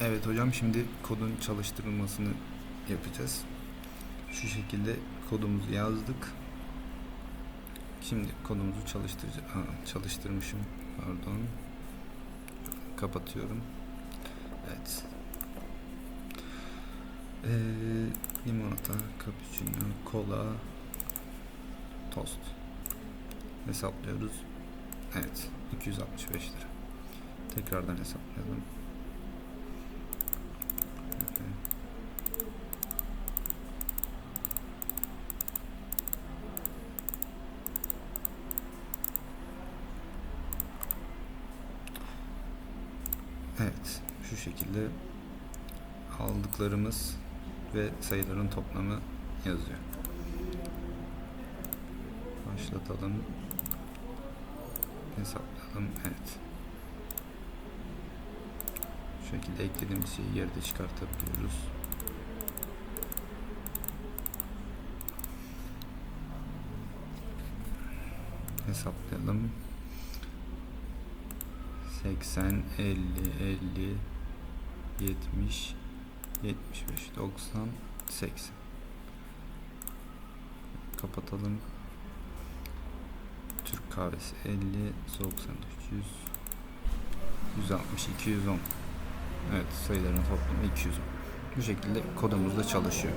Evet hocam şimdi kodun çalıştırılmasını yapacağız. Şu şekilde kodumuzu yazdık. Şimdi kodumuzu çalıştıracağım. çalıştırmışım. Pardon. Kapatıyorum. Evet. Ee, limonata, cappuccino, kola, tost. Hesaplıyoruz. Evet. 265 lira. Tekrardan hesaplayalım. Evet, şu şekilde aldıklarımız ve sayıların toplamı yazıyor. Başlatalım. Hesaplayalım. Evet. Şu şekilde eklediğimiz şeyi yerde çıkartabiliyoruz. Hesaplayalım. 80, 50, 50, 70, 75, 90, 80. Kapatalım. Türk kahvesi 50, soğuk sandviç 100, 160, 210. Evet sayıların toplamı 210. Bu şekilde kodumuz da çalışıyor.